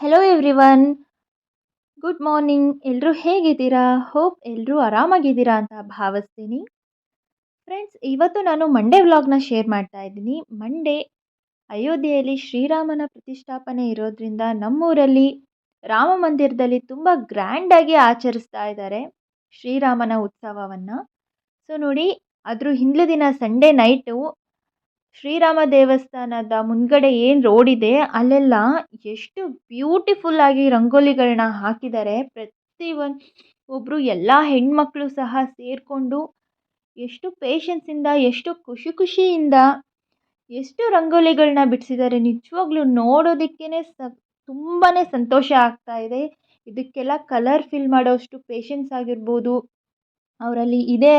Hello everyone good morning ಎಲ್ಲರೂ ಹೇಗಿದ್ದೀರಾ? Hope ಎಲ್ಲರೂ ಆರಾಮಾಗಿದ್ದೀರಾ ಅಂತ ಭಾವಿಸ್ತೀನಿ. ಫ್ರೆಂಡ್ಸ್ ಇವತ್ತು ನಾನು ಮಂಡೇ ವ್ಲಾಗ್ನ ಶೇರ್ ಮಾಡ್ತಾ ಇದ್ದೀನಿ. ಮಂಡೇ ಅಯೋಧ್ಯೆಯಲ್ಲಿ ಶ್ರೀರಾಮನ ಪ್ರತಿಷ್ಠಾಪನೆ ಇರೋದ್ರಿಂದ ನಮ್ಮೂರಲ್ಲಿ ರಾಮ ಮಂದಿರದಲ್ಲಿ ತುಂಬ ಗ್ರ್ಯಾಂಡಾಗಿ ಆಚರಿಸ್ತಾ ಇದ್ದಾರೆ ಶ್ರೀರಾಮನ ಉತ್ಸವವನ್ನು. ಸೊ ನೋಡಿ, ಅದ್ರ ಹಿಂದಿನ ದಿನ ಸಂಡೇ ನೈಟು ಶ್ರೀರಾಮ ದೇವಸ್ಥಾನದ ಮುಂದ್ಗಡೆ ಏನು ರೋಡ್ ಇದೆ, ಅಲ್ಲೆಲ್ಲ ಎಷ್ಟು ಬ್ಯೂಟಿಫುಲ್ಲಾಗಿ ರಂಗೋಲಿಗಳನ್ನ ಹಾಕಿದ್ದಾರೆ ಪ್ರತಿ ಒಂದು ಒಬ್ಬರು ಎಲ್ಲ ಹೆಣ್ಮಕ್ಳು ಸಹ ಸೇರಿಕೊಂಡು ಎಷ್ಟು ಪೇಷನ್ಸಿಂದ ಎಷ್ಟು ಖುಷಿ ಖುಷಿಯಿಂದ ಎಷ್ಟು ರಂಗೋಲಿಗಳನ್ನ ಬಿಡಿಸಿದ್ದಾರೆ ನಿಜವಾಗ್ಲೂ ನೋಡೋದಕ್ಕೇ ಸ ತುಂಬಾ ಸಂತೋಷ ಆಗ್ತಾ ಇದೆ. ಇದಕ್ಕೆಲ್ಲ ಕಲರ್ ಫಿಲ್ ಮಾಡೋಷ್ಟು ಪೇಷನ್ಸ್ ಆಗಿರ್ಬೋದು. ಅವರಲ್ಲಿ ಇದೆ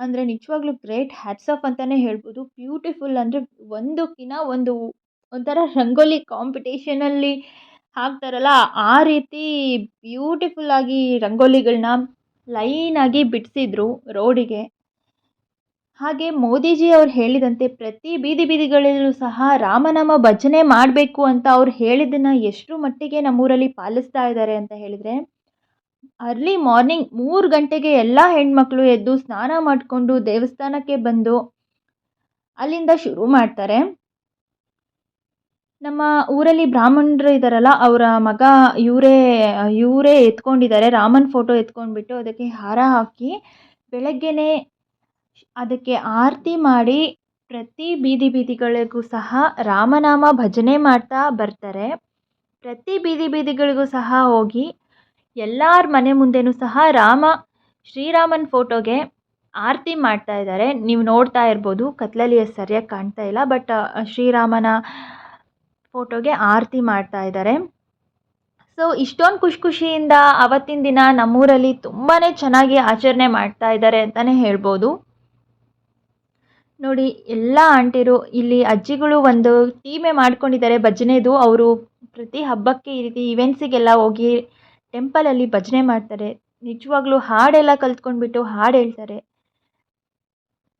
ಅಂದರೆ ನಿಜವಾಗ್ಲೂ ಗ್ರೇಟ್ ಹ್ಯಾಟ್ಸ್ ಆಫ್ ಅಂತಲೇ ಹೇಳ್ಬೋದು. ಬ್ಯೂಟಿಫುಲ್ ಅಂದರೆ ಒಂದಕ್ಕಿಂತ ಒಂದು ಒಂಥರ ರಂಗೋಲಿ ಕಾಂಪಿಟೇಷನಲ್ಲಿ ಹಾಕ್ತಾರಲ್ಲ, ಆ ರೀತಿ ಬ್ಯೂಟಿಫುಲ್ಲಾಗಿ ರಂಗೋಲಿಗಳನ್ನ ಲೈನಾಗಿ ಬಿಡಿಸಿದ್ರು ರೋಡಿಗೆ. ಹಾಗೆ ಮೋದಿಜಿ ಅವ್ರು ಹೇಳಿದಂತೆ ಪ್ರತಿ ಬೀದಿ ಬೀದಿಗಳಲ್ಲೂ ಸಹ ರಾಮನಾಮ ಭಜನೆ ಮಾಡಬೇಕು ಅಂತ ಅವ್ರು ಹೇಳಿದ್ದನ್ನು ಎಷ್ಟರ ಮಟ್ಟಿಗೆ ನಮ್ಮೂರಲ್ಲಿ ಪಾಲಿಸ್ತಾ ಇದ್ದಾರೆ ಅಂತ ಹೇಳಿದರೆ ಅರ್ಲಿ ಮಾರ್ನಿಂಗ್ ಮೂರು ಗಂಟೆಗೆ ಎಲ್ಲ ಹೆಣ್ಮಕ್ಳು ಎದ್ದು ಸ್ನಾನ ಮಾಡಿಕೊಂಡು ದೇವಸ್ಥಾನಕ್ಕೆ ಬಂದು ಅಲ್ಲಿಂದ ಶುರು ಮಾಡ್ತಾರೆ. ನಮ್ಮ ಊರಲ್ಲಿ ಬ್ರಾಹ್ಮಣರು ಇದ್ದಾರಲ್ಲ ಅವರ ಮಗ ಇವರೇ ಇವರೇ ಎತ್ಕೊಂಡಿದ್ದಾರೆ, ರಾಮನ ಫೋಟೋ ಎತ್ಕೊಂಡ್ಬಿಟ್ಟು ಅದಕ್ಕೆ ಹಾರ ಹಾಕಿ ಬೆಳಗ್ಗೆನೇ ಅದಕ್ಕೆ ಆರತಿ ಮಾಡಿ ಪ್ರತಿ ಬೀದಿ ಬೀದಿಗಳಿಗೂ ಸಹ ರಾಮನಾಮ ಭಜನೆ ಮಾಡ್ತಾ ಬರ್ತಾರೆ. ಪ್ರತಿ ಬೀದಿ ಬೀದಿಗಳಿಗೂ ಸಹ ಹೋಗಿ ಎಲ್ಲರ ಮನೆ ಮುಂದೆಯೂ ಸಹ ರಾಮ ಶ್ರೀರಾಮನ ಫೋಟೋಗೆ ಆರತಿ ಮಾಡ್ತಾ ಇದ್ದಾರೆ ನೀವು ನೋಡ್ತಾ ಇರ್ಬೋದು ಕತ್ತಲಲ್ಲಿ ಸರಿಯಾಗಿ ಕಾಣ್ತಾ ಇಲ್ಲ, ಬಟ್ ಶ್ರೀರಾಮನ ಫೋಟೋಗೆ ಆರತಿ ಮಾಡ್ತಾ ಇದ್ದಾರೆ ಸೊ, ಇಷ್ಟೊಂದು ಖುಷಿ ಖುಷಿಯಿಂದ ಆವತ್ತಿನ ದಿನ ನಮ್ಮೂರಲ್ಲಿ ತುಂಬಾ ಚೆನ್ನಾಗಿ ಆಚರಣೆ ಮಾಡ್ತಾ ಇದ್ದಾರೆ ಅಂತಲೇ ಹೇಳ್ಬೋದು. ನೋಡಿ, ಎಲ್ಲ ಆಂಟಿರು, ಇಲ್ಲಿ ಅಜ್ಜಿಗಳು ಒಂದು ಟೀಮೇ ಮಾಡ್ಕೊಂಡಿದ್ದಾರೆ. ಭಜನೆದು, ಅವರು ಪ್ರತಿ ಹಬ್ಬಕ್ಕೆ ಈ ರೀತಿ ಇವೆಂಟ್ಸಿಗೆಲ್ಲ ಹೋಗಿ ಟೆಂಪಲಲ್ಲಿ ಭಜನೆ ಮಾಡ್ತಾರೆ. ನಿಜವಾಗ್ಲೂ ಹಾಡೆಲ್ಲ ಕಲ್ತ್ಕೊಂಡ್ಬಿಟ್ಟು ಹಾಡು ಹೇಳ್ತಾರೆ.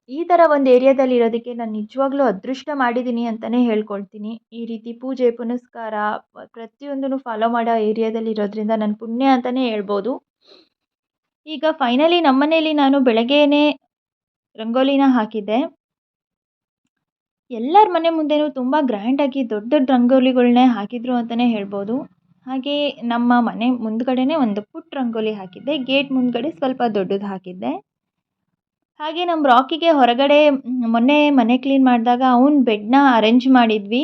ಈ ಥರ ಒಂದು ಏರಿಯಾದಲ್ಲಿ ಇರೋದಕ್ಕೆ ನಾನು ನಿಜವಾಗ್ಲೂ ಅದೃಷ್ಟ ಮಾಡಿದ್ದೀನಿ ಅಂತಲೇ ಹೇಳ್ಕೊಳ್ತೀನಿ. ಈ ರೀತಿ ಪೂಜೆ, ಪುನಸ್ಕಾರ ಪ್ರತಿಯೊಂದನ್ನು ಫಾಲೋ ಮಾಡೋ ಏರಿಯಾದಲ್ಲಿ ಇರೋದ್ರಿಂದ ನನ್ನ ಪುಣ್ಯ ಅಂತಲೇ ಹೇಳ್ಬೋದು. ಈಗ ಫೈನಲಿ ನಮ್ಮ ಮನೇಲಿ ನಾನು ಬೆಳಗ್ಗೆನೇ ರಂಗೋಲಿನ ಹಾಕಿದ್ದೆ. ಎಲ್ಲರ ಮನೆ ಮುಂದೆಯೂ ತುಂಬ ಗ್ರ್ಯಾಂಡಾಗಿ ದೊಡ್ಡ ದೊಡ್ಡ ರಂಗೋಲಿಗಳನ್ನೇ ಹಾಕಿದ್ರು ಅಂತಲೇ ಹೇಳ್ಬೋದು. ಹಾಗೆ ನಮ್ಮ ಮನೆ ಮುಂದ್ಗಡೆನೇ ಒಂದು ಪುಟ್ಟ ರಂಗೋಲಿ ಹಾಕಿದ್ದೆ. ಗೇಟ್ ಮುಂದ್ಗಡೆ ಸ್ವಲ್ಪ ದೊಡ್ಡದು ಹಾಕಿದ್ದೆ. ಹಾಗೆ ನಮ್ಮ ರಾಕಿಗೆ ಹೊರಗಡೆ ಮೊನ್ನೆ ಮನೆ ಕ್ಲೀನ್ ಮಾಡಿದಾಗ ಅವ್ನ ಬೆಡ್ನ ಅರೇಂಜ್ ಮಾಡಿದ್ವಿ.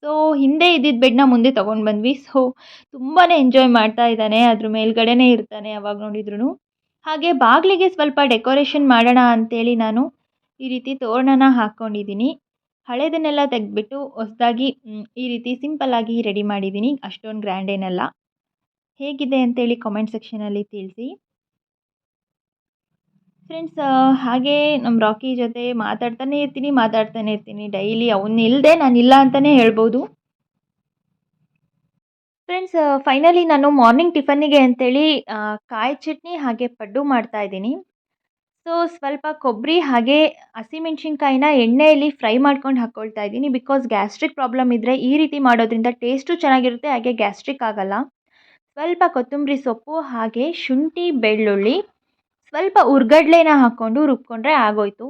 ಸೊ ಹಿಂದೆ ಇದ್ದಿದ್ದ ಬೆಡ್ನ ಮುಂದೆ ತೊಗೊಂಡು ಬಂದ್ವಿ. ಸೊ ತುಂಬಾ ಎಂಜಾಯ್ ಮಾಡ್ತಾ ಇದ್ದಾನೆ. ಅದ್ರ ಮೇಲ್ಗಡೆನೇ ಇರ್ತಾನೆ ಅವಾಗ ನೋಡಿದ್ರು ಹಾಗೆ ಬಾಗಿಲಿಗೆ ಸ್ವಲ್ಪ ಡೆಕೋರೇಷನ್ ಮಾಡೋಣ ಅಂತೇಳಿ ನಾನು ಈ ರೀತಿ ತೋರಣನ ಹಾಕ್ಕೊಂಡಿದ್ದೀನಿ ಹಳೇದನ್ನೆಲ್ಲ ತೆಗೆದ್ಬಿಟ್ಟು ಹೊಸದಾಗಿ ಈ ರೀತಿ ಸಿಂಪಲ್ಲಾಗಿ ರೆಡಿ ಮಾಡಿದ್ದೀನಿ ಅಷ್ಟೊಂದು ಗ್ರ್ಯಾಂಡ್ ಏನಲ್ಲ. ಹೇಗಿದೆ ಅಂತೇಳಿ ಕಾಮೆಂಟ್ ಸೆಕ್ಷನಲ್ಲಿ ತಿಳಿಸಿ. ಫ್ರೆಂಡ್ಸ್ ಹಾಗೆ ನಮ್ಮ ರಾಕಿ ಜೊತೆ ಮಾತಾಡ್ತಾನೆ ಇರ್ತೀನಿ ಮಾತಾಡ್ತಾನೆ ಇರ್ತೀನಿ. ಡೈಲಿ ಅವನ್ನ ಇಲ್ಲದೆ ನಾನು ಇಲ್ಲ ಅಂತಲೇ ಹೇಳ್ಬೋದು. ಫ್ರೆಂಡ್ಸ್ ಫೈನಲಿ ನಾನು ಮಾರ್ನಿಂಗ್ ಟಿಫನ್ನಿಗೆ ಅಂತೇಳಿ ಕಾಯಿ ಚಟ್ನಿ ಹಾಗೆ ಪಡ್ಡು ಮಾಡ್ತಾ ಇದ್ದೀನಿ. ಸೊ, ಸ್ವಲ್ಪ ಕೊಬ್ಬರಿ ಹಾಗೆ ಹಸಿಮೆಣ್ಸಿನ್ಕಾಯಿನ ಎಣ್ಣೆಯಲ್ಲಿ ಫ್ರೈ ಮಾಡ್ಕೊಂಡು ಹಾಕ್ಕೊಳ್ತಾ ಇದ್ದೀನಿ. ಬಿಕಾಸ್ ಗ್ಯಾಸ್ಟ್ರಿಕ್ ಪ್ರಾಬ್ಲಮ್ ಇದ್ದರೆ ಈ ರೀತಿ ಮಾಡೋದ್ರಿಂದ ಟೇಸ್ಟು ಚೆನ್ನಾಗಿರುತ್ತೆ, ಹಾಗೆ ಗ್ಯಾಸ್ಟ್ರಿಕ್ ಆಗಲ್ಲ. ಸ್ವಲ್ಪ ಕೊತ್ತಂಬರಿ ಸೊಪ್ಪು ಹಾಗೆ ಶುಂಠಿ, ಬೆಳ್ಳುಳ್ಳಿ, ಸ್ವಲ್ಪ ಉರ್ಗಡ್ಲೆನ ಹಾಕ್ಕೊಂಡು ರುಬ್ಕೊಂಡ್ರೆ ಆಗೋಯ್ತು.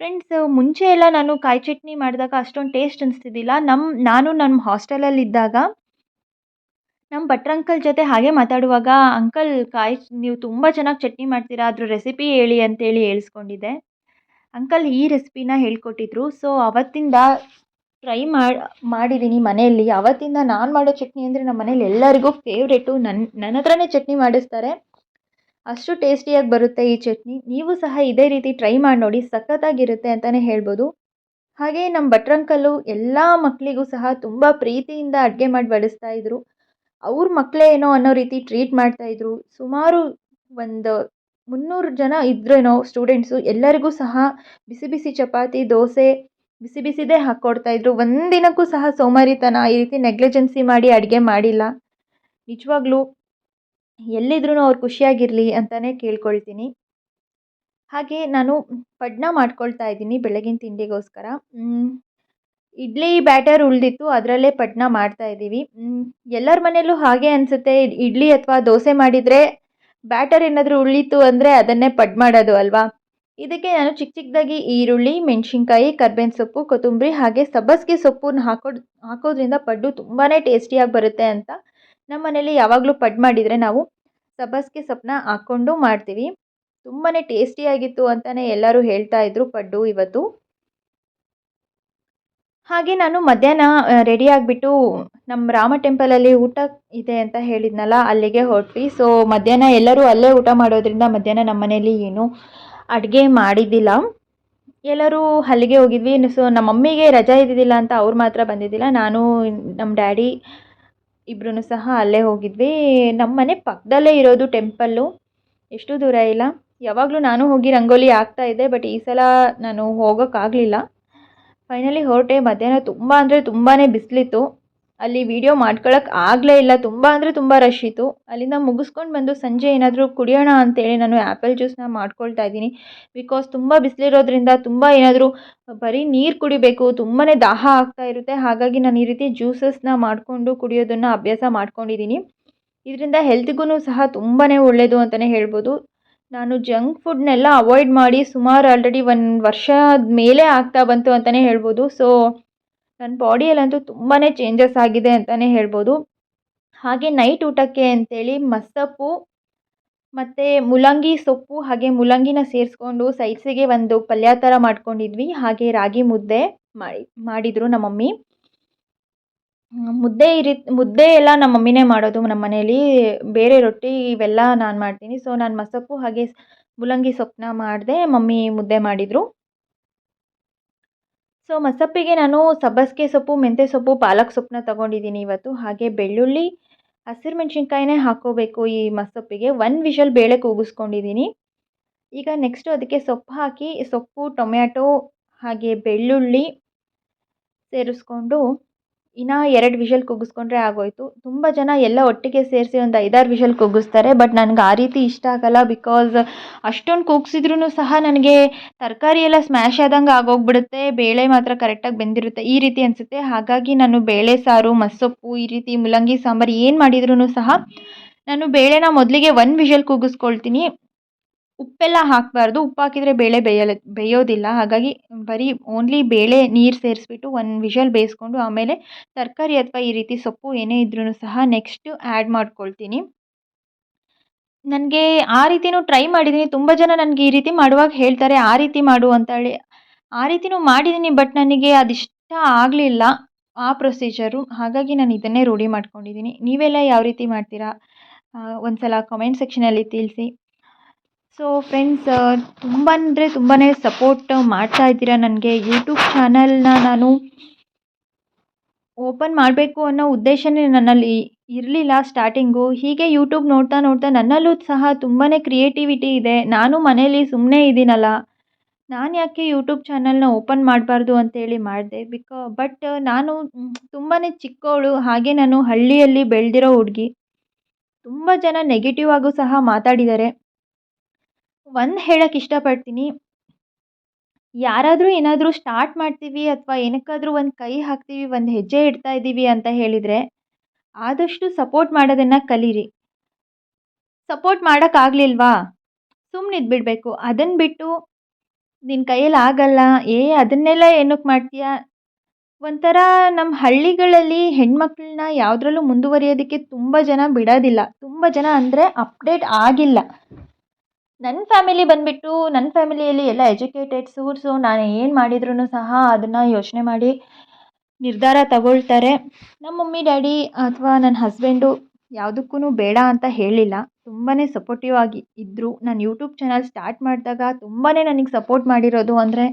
ಫ್ರೆಂಡ್ಸ್ ಮುಂಚೆ ಎಲ್ಲ ನಾನು ಕಾಯಿ ಚಟ್ನಿ ಮಾಡಿದಾಗ ಅಷ್ಟೊಂದು ಟೇಸ್ಟ್ ಅನಿಸ್ತಿದ್ದಿಲ್ಲ. ನಮ್ಮ ನಾನು ನಮ್ಮ ಹಾಸ್ಟೆಲಲ್ಲಿದ್ದಾಗ ನಮ್ಮ ಭಟ್ರ ಅಂಕಲ್ ಜೊತೆ ಹಾಗೆ ಮಾತಾಡುವಾಗ, ಅಂಕಲ್, ಕಾಯಿ, ನೀವು ತುಂಬ ಚೆನ್ನಾಗಿ ಚಟ್ನಿ ಮಾಡ್ತೀರಾ? ಅದ್ರ ರೆಸಿಪಿ ಹೇಳಿ ಅಂತೇಳಿ ಹೇಳಿಸ್ಕೊಂಡಿದ್ದೆ. ಅಂಕಲ್ ಈ ರೆಸಿಪಿನ ಹೇಳ್ಕೊಟ್ಟಿದ್ರು. ಸೊ, ಅವತ್ತಿಂದ ಟ್ರೈ ಮಾಡಿ ಮಾಡಿದ್ದೀನಿ ಮನೆಯಲ್ಲಿ. ಅವತ್ತಿಂದ ನಾನು ಮಾಡೋ ಚಟ್ನಿ ಅಂದರೆ ನಮ್ಮ ಮನೇಲಿ ಎಲ್ಲರಿಗೂ ಫೇವ್ರೇಟು. ನನ್ನ ನನ್ನ ಹತ್ರನೇ ಚಟ್ನಿ ಮಾಡಿಸ್ತಾರೆ. ಅಷ್ಟು ಟೇಸ್ಟಿಯಾಗಿ ಬರುತ್ತೆ ಈ ಚಟ್ನಿ. ನೀವು ಸಹ ಇದೇ ರೀತಿ ಟ್ರೈ ಮಾಡಿ ನೋಡಿ. ಸಖತ್ತಾಗಿರುತ್ತೆ ಅಂತಲೇ ಹೇಳ್ಬೋದು. ಹಾಗೆ ನಮ್ಮ ಭಟ್ರಂಕಲ್ಲು ಎಲ್ಲ ಮಕ್ಕಳಿಗೂ ಸಹ ತುಂಬ ಪ್ರೀತಿಯಿಂದ ಅಡುಗೆ ಮಾಡಿ ಬಡಿಸ್ತಾಯಿದ್ರು ಅವ್ರ ಮಕ್ಕಳೇ ಏನೋ ಅನ್ನೋ ರೀತಿ ಟ್ರೀಟ್ ಮಾಡ್ತಾಯಿದ್ರು ಸುಮಾರು ಒಂದು ಮುನ್ನೂರು ಜನ ಇದ್ರೇನೋ ಸ್ಟೂಡೆಂಟ್ಸು ಎಲ್ಲರಿಗೂ ಸಹ ಬಿಸಿ ಬಿಸಿ ಚಪಾತಿ, ದೋಸೆ ಬಿಸಿ ಬಿಸಿದೇ ಹಾಕ್ಕೊಡ್ತಾಯಿದ್ರು ಒಂದಿನಕ್ಕೂ ಸಹ ಸೋಮಾರಿತನ ಈ ರೀತಿ ನೆಗ್ಲಿಜೆನ್ಸಿ ಮಾಡಿ ಅಡುಗೆ ಮಾಡಿಲ್ಲ. ನಿಜವಾಗ್ಲೂ ಎಲ್ಲಿದ್ರೂ ಅವ್ರು ಖುಷಿಯಾಗಿರಲಿ ಅಂತಲೇ ಕೇಳ್ಕೊಳ್ತೀನಿ. ಹಾಗೆ ನಾನು ಪಡ್ನ ಮಾಡ್ಕೊಳ್ತಾ ಇದ್ದೀನಿ ಬೆಳಗಿನ ತಿಂಡಿಗೋಸ್ಕರ. ಇಡ್ಲಿ ಬ್ಯಾಟರ್ ಉಳಿದಿತ್ತು, ಅದರಲ್ಲೇ ಪಡ್ನ ಮಾಡ್ತಾ ಇದ್ದೀವಿ. ಎಲ್ಲರ ಮನೆಯಲ್ಲೂ ಹಾಗೆ ಅನಿಸುತ್ತೆ. ಇಡ್ಲಿ ಅಥವಾ ದೋಸೆ ಮಾಡಿದರೆ ಬ್ಯಾಟರ್ ಏನಾದರೂ ಉಳಿತು ಅಂದರೆ ಅದನ್ನೇ ಪಡ್ ಮಾಡೋದು ಅಲ್ವಾ? ಇದಕ್ಕೆ ನಾನು ಚಿಕ್ಕ ಚಿಕ್ಕದಾಗಿ ಈರುಳ್ಳಿ, ಮೆಣಸಿನ್ಕಾಯಿ, ಕರ್ಬೇವಿನ ಸೊಪ್ಪು, ಕೊತ್ತಂಬರಿ ಹಾಗೆ ಸಬ್ಬಸಿಗೆ ಸೊಪ್ಪನ್ನ ಹಾಕೋದು ಹಾಕೋದ್ರಿಂದ ಪಡ್ಡು ತುಂಬಾ ಟೇಸ್ಟಿಯಾಗಿ ಬರುತ್ತೆ ಅಂತ ನಮ್ಮ ಮನೇಲಿ ಯಾವಾಗಲೂ ಪಡ್ ಮಾಡಿದರೆ ನಾವು ಸಬ್ಬಸಿಗೆ ಸೊಪ್ಪನ್ನ ಹಾಕ್ಕೊಂಡು ಮಾಡ್ತೀವಿ. ತುಂಬಾ ಟೇಸ್ಟಿಯಾಗಿತ್ತು ಅಂತಲೇ ಎಲ್ಲರೂ ಹೇಳ್ತಾ ಇದ್ರು ಪಡ್ಡು ಇವತ್ತು. ಹಾಗೆ ನಾನು ಮಧ್ಯಾಹ್ನ ರೆಡಿ ಆಗಿಬಿಟ್ಟು ನಮ್ಮ ರಾಮ ಟೆಂಪಲಲ್ಲಿ ಊಟ ಇದೆ ಅಂತ ಹೇಳಿದ್ನಲ್ಲ, ಅಲ್ಲಿಗೆ ಹೊರಟ್ವಿ. ಸೊ ಮಧ್ಯಾಹ್ನ ಎಲ್ಲರೂ ಅಲ್ಲೇ ಊಟ ಮಾಡೋದ್ರಿಂದ ಮಧ್ಯಾಹ್ನ ನಮ್ಮ ಮನೆಯಲ್ಲಿ ಏನು ಅಡುಗೆ ಮಾಡಿದ್ದಿಲ್ಲ. ಎಲ್ಲರೂ ಅಲ್ಲಿಗೆ ಹೋಗಿದ್ವಿ. ಸೊ ನಮ್ಮ ಮಮ್ಮಿಗೆ ರಜಾ ಇದ್ದಿದ್ದಿಲ್ಲ ಅಂತ ಅವ್ರು ಮಾತ್ರ ಬಂದಿದ್ದಿಲ್ಲ. ನಾನು ನಮ್ಮ ಡ್ಯಾಡಿ ಇಬ್ಬರೂ ಸಹ ಅಲ್ಲೇ ಹೋಗಿದ್ವಿ. ನಮ್ಮ ಮನೆ ಪಕ್ಕದಲ್ಲೇ ಇರೋದು ಟೆಂಪಲ್ಲು. ಎಷ್ಟು ದೂರ ಇಲ್ಲ. ಯಾವಾಗಲೂ ನಾನು ಹೋಗಿ ರಂಗೋಲಿ ಹಾಕ್ತಾಯಿದ್ದೆ ಬಟ್ ಈ ಸಲ ನಾನು ಹೋಗೋಕ್ಕಾಗಲಿಲ್ಲ. ಫೈನಲಿ ಹೊರಟೆ. ಮಧ್ಯಾಹ್ನ ತುಂಬ ಅಂದರೆ ತುಂಬಾ ಬಿಸಿಲಿತ್ತು. ಅಲ್ಲಿ ವೀಡಿಯೋ ಮಾಡ್ಕೊಳಕ್ಕೆ ಆಗಲೇ ಇಲ್ಲ. ತುಂಬ ಅಂದರೆ ತುಂಬ ರಶ್ ಇತ್ತು. ಅಲ್ಲಿಂದ ಮುಗಿಸ್ಕೊಂಡು ಬಂದು ಸಂಜೆ ಏನಾದರೂ ಕುಡಿಯೋಣ ಅಂತೇಳಿ ನಾನು ಆ್ಯಪಲ್ ಜ್ಯೂಸನ್ನ ಮಾಡ್ಕೊಳ್ತಾ ಇದ್ದೀನಿ. ಬಿಕಾಸ್ ತುಂಬ ಬಿಸಿಲಿರೋದ್ರಿಂದ ತುಂಬ ಏನಾದರೂ ಬರೀ ನೀರು ಕುಡಿಬೇಕು. ತುಂಬಾ ದಾಹ ಆಗ್ತಾ ಇರುತ್ತೆ. ಹಾಗಾಗಿ ನಾನು ಈ ರೀತಿ ಜ್ಯೂಸಸ್ನ ಮಾಡಿಕೊಂಡು ಕುಡಿಯೋದನ್ನು ಅಭ್ಯಾಸ ಮಾಡ್ಕೊಂಡಿದ್ದೀನಿ. ಇದರಿಂದ ಹೆಲ್ತ್ಗೂ ಸಹ ತುಂಬಾ ಒಳ್ಳೆಯದು ಅಂತಲೇ ಹೇಳ್ಬೋದು. ನಾನು ಜಂಕ್ ಫುಡ್ನೆಲ್ಲ ಅವಾಯ್ಡ್ ಮಾಡಿ ಸುಮಾರು ಆಲ್ರೆಡಿ ಒಂದು ವರ್ಷದ ಮೇಲೆ ಆಗ್ತಾ ಬಂತು ಅಂತಲೇ ಹೇಳ್ಬೋದು. ಸೊ ನನ್ನ ಬಾಡಿಯಲ್ಲಂತೂ ತುಂಬಾ ಚೇಂಜಸ್ ಆಗಿದೆ ಅಂತಲೇ ಹೇಳ್ಬೋದು. ಹಾಗೆ ನೈಟ್ ಊಟಕ್ಕೆ ಅಂತೇಳಿ ಮಸ್ಸಪ್ಪು ಮತ್ತು ಮೂಲಂಗಿ ಸೊಪ್ಪು ಹಾಗೆ ಮೂಲಂಗಿನ ಸೇರಿಸ್ಕೊಂಡು ಸೈಡ್ಸಿಗೆ ಒಂದು ಪಲ್ಯ ಥರ ಮಾಡ್ಕೊಂಡಿದ್ವಿ. ಹಾಗೆ ರಾಗಿ ಮುದ್ದೆ ಮಾಡಿ, ಮಾಡಿದರು ನಮ್ಮ ಮಮ್ಮಿ ಮುದ್ದೆ ಈ ರೀತಿ ಮುದ್ದೆ ಎಲ್ಲ ನಮ್ಮ ಮಮ್ಮಿನೇ ಮಾಡೋದು, ನಮ್ಮ ಮನೇಲಿ ಬೇರೆ ರೊಟ್ಟಿ ಇವೆಲ್ಲ ನಾನು ಮಾಡ್ತೀನಿ. ಸೊ ನಾನು ಮಸಪ್ಪು ಹಾಗೆ ಮೂಲಂಗಿ ಸೊಪ್ಪನ್ನ ಮಾಡಿದೆ, ಮಮ್ಮಿ ಮುದ್ದೆ ಮಾಡಿದರು. ಸೊ ಮಸಪ್ಪಿಗೆ ನಾನು ಸಬ್ಬಸಿಗೆ ಸೊಪ್ಪು, ಮೆಂತ್ಯ ಸೊಪ್ಪು, ಪಾಲಕ್ ಸೊಪ್ಪನ್ನ ತೊಗೊಂಡಿದ್ದೀನಿ ಇವತ್ತು. ಹಾಗೆ ಬೆಳ್ಳುಳ್ಳಿ, ಹಸಿರು ಮೆಣಸಿನ್ಕಾಯಿನೇ ಹಾಕೋಬೇಕು ಈ ಮಸಪ್ಪಿಗೆ ಒಂದು ವಿಷಲ್ ಬೇಳೆ ಕೂಗಿಸ್ಕೊಂಡಿದ್ದೀನಿ. ಈಗ ನೆಕ್ಸ್ಟು ಅದಕ್ಕೆ ಸೊಪ್ಪು ಹಾಕಿ, ಸೊಪ್ಪು, ಟೊಮ್ಯಾಟೊ, ಹಾಗೆ ಬೆಳ್ಳುಳ್ಳಿ ಸೇರಿಸ್ಕೊಂಡು ಇನ್ನು ಎರಡು ವಿಷಲ್ ಕೂಗಿಸ್ಕೊಂಡ್ರೆ ಆಗೋಯಿತು. ತುಂಬ ಜನ ಎಲ್ಲ ಒಟ್ಟಿಗೆ ಸೇರಿಸಿ ಒಂದು ಐದಾರು ವಿಷಲ್ ಕೂಗಿಸ್ತಾರೆ ಬಟ್ ನನಗೆ ಆ ರೀತಿ ಇಷ್ಟ ಆಗಲ್ಲ ಬಿಕಾಸ್ ಅಷ್ಟೊಂದು ಕೂಗ್ಸಿದ್ರೂ ಸಹ ನನಗೆ ತರಕಾರಿ ಎಲ್ಲ ಸ್ಮ್ಯಾಶ್ ಆದಂಗೆ ಆಗೋಗ್ಬಿಡುತ್ತೆ, ಬೇಳೆ ಮಾತ್ರ ಕರೆಕ್ಟಾಗಿ ಬೆಂದಿರುತ್ತೆ ಈ ರೀತಿ ಅನಿಸುತ್ತೆ. ಹಾಗಾಗಿ ನಾನು ಬೇಳೆ ಸಾರು, ಮಸ್ಸೊಪ್ಪು, ಈ ರೀತಿ ಮೂಲಂಗಿ ಸಾಂಬಾರು ಏನು ಮಾಡಿದ್ರೂ ಸಹ ನಾನು ಬೇಳೆನ ಮೊದಲಿಗೆ ಒಂದು ವಿಷಲ್ ಕೂಗಿಸ್ಕೊಳ್ತೀನಿ. ಉಪ್ಪೆಲ್ಲ ಹಾಕಬಾರ್ದು. ಉಪ್ಪು ಹಾಕಿದರೆ ಬೇಳೆ ಬೇಯಲ್ಲ ಬೇಯೋದಿಲ್ಲ. ಹಾಗಾಗಿ ಬರೀ ಓನ್ಲಿ ಬೇಳೆ, ನೀರು ಸೇರಿಸ್ಬಿಟ್ಟು ಒಂದು ವಿಷಲ್ ಬೇಯಿಸ್ಕೊಂಡು ಆಮೇಲೆ ತರಕಾರಿ ಅಥವಾ ಈ ರೀತಿ ಸೊಪ್ಪು ಏನೇ ಇದ್ರೂ ಸಹ ನೆಕ್ಸ್ಟು ಆ್ಯಡ್ ಮಾಡ್ಕೊಳ್ತೀನಿ. ನನಗೆ ಆ ರೀತಿಯೂ ಟ್ರೈ ಮಾಡಿದ್ದೀನಿ ತುಂಬ ಜನ ನನಗೆ ಈ ರೀತಿ ಮಾಡುವಾಗ ಹೇಳ್ತಾರೆ, ಆ ರೀತಿ ಮಾಡು ಅಂತೇಳಿ. ಆ ರೀತಿನೂ ಮಾಡಿದ್ದೀನಿ ಬಟ್ ನನಗೆ ಅದಿಷ್ಟ ಆಗಲಿಲ್ಲ ಆ ಪ್ರೊಸೀಜರು ಹಾಗಾಗಿ ನಾನು ಇದನ್ನೇ ರೂಢಿ ಮಾಡ್ಕೊಂಡಿದ್ದೀನಿ ನೀವೆಲ್ಲ ಯಾವ ರೀತಿ ಮಾಡ್ತೀರಾ? ಒಂದು ಸಲ ಕಮೆಂಟ್ ಸೆಕ್ಷನಲ್ಲಿ ತಿಳಿಸಿ. ಸೊ ಫ್ರೆಂಡ್ಸ್ ತುಂಬ ಅಂದರೆ ತುಂಬಾ ಸಪೋರ್ಟ್ ಮಾಡ್ತಾ ಇದ್ದೀರಾ ನನಗೆ. ಯೂಟ್ಯೂಬ್ ಚಾನಲ್ನ ನಾನು ಓಪನ್ ಮಾಡಬೇಕು ಅನ್ನೋ ಉದ್ದೇಶನೇ ನನ್ನಲ್ಲಿ ಇರಲಿಲ್ಲ ಸ್ಟಾರ್ಟಿಂಗು ಹೀಗೆ ಯೂಟ್ಯೂಬ್ ನೋಡ್ತಾ ನೋಡ್ತಾ ನನ್ನಲ್ಲೂ ಸಹ ತುಂಬಾ ಕ್ರಿಯೇಟಿವಿಟಿ ಇದೆ. ನಾನು ಮನೇಲಿ ಸುಮ್ಮನೆ ಇದ್ದೀನಲ್ಲ. ನಾನು ಯಾಕೆ ಯೂಟ್ಯೂಬ್ ಚಾನಲ್ನ ಓಪನ್ ಮಾಡಬಾರ್ದು ಅಂತೇಳಿ ಮಾಡಿದೆ. ಬಿಕಾ ಬಟ್ ನಾನು ತುಂಬಾ ಚಿಕ್ಕವಳು ಹಾಗೆ ನಾನು ಹಳ್ಳಿಯಲ್ಲಿ ಬೆಳೆದಿರೋ ಹುಡುಗಿ. ತುಂಬ ಜನ ನೆಗೆಟಿವ್ ಆಗೂ ಸಹ ಮಾತಾಡಿದ್ದಾರೆ. ಒಂದು ಹೇಳಕ್ಕೆ ಇಷ್ಟಪಡ್ತೀನಿ. ಯಾರಾದರೂ ಏನಾದರೂ ಸ್ಟಾರ್ಟ್ ಮಾಡ್ತೀವಿ ಅಥವಾ ಏನಕ್ಕಾದರೂ ಒಂದು ಕೈ ಹಾಕ್ತೀವಿ, ಒಂದು ಹೆಜ್ಜೆ ಇಡ್ತಾ ಇದ್ದೀವಿ ಅಂತ ಹೇಳಿದರೆ ಆದಷ್ಟು ಸಪೋರ್ಟ್ ಮಾಡೋದನ್ನು ಕಲೀರಿ. ಸಪೋರ್ಟ್ ಮಾಡೋಕ್ಕಾಗಲಿಲ್ವಾ ಸುಮ್ಮನೆ ಇದ್ಬಿಡಬೇಕು. ಅದನ್ನು ಬಿಟ್ಟು ನಿನ್ನ ಕೈಯಲ್ಲಿ ಆಗಲ್ಲ, ಏ ಅದನ್ನೆಲ್ಲ ಏನಕ್ಕೆ ಮಾಡ್ತೀಯಾ? ಒಂಥರ ನಮ್ಮ ಹಳ್ಳಿಗಳಲ್ಲಿ ಹೆಣ್ಮಕ್ಳನ್ನ ಯಾವುದ್ರಲ್ಲೂ ಮುಂದುವರಿಯೋದಕ್ಕೆ ತುಂಬ ಜನ ಬಿಡೋದಿಲ್ಲ. ತುಂಬ ಜನ ಅಂದರೆ ಅಪ್ಡೇಟ್ ಆಗಿಲ್ಲ. ನನ್ನ ಫ್ಯಾಮಿಲಿ ಬಂದುಬಿಟ್ಟು ನನ್ನ ಫ್ಯಾಮಿಲಿಯಲ್ಲಿ ಎಲ್ಲ ಎಜುಕೇಟೆಡ್ಸು ಸೊ ನಾನು ಏನು ಮಾಡಿದ್ರೂ ಸಹ ಅದನ್ನು ಯೋಚನೆ ಮಾಡಿ ನಿರ್ಧಾರ ತಗೊಳ್ತಾರೆ. ನಮ್ಮ ಮಮ್ಮಿ, ಡ್ಯಾಡಿ ಅಥವಾ ನನ್ನ ಹಸ್ಬೆಂಡು ಯಾವುದಕ್ಕೂ ಬೇಡ ಅಂತ ಹೇಳಿಲ್ಲ. ತುಂಬಾ ಸಪೋರ್ಟಿವ್ ಆಗಿ ಇದ್ದರು ನಾನು ಯೂಟ್ಯೂಬ್ ಚಾನಲ್ ಸ್ಟಾರ್ಟ್ ಮಾಡಿದಾಗ ತುಂಬಾ ನನಗೆ ಸಪೋರ್ಟ್ ಮಾಡಿರೋದು ಅಂದರೆ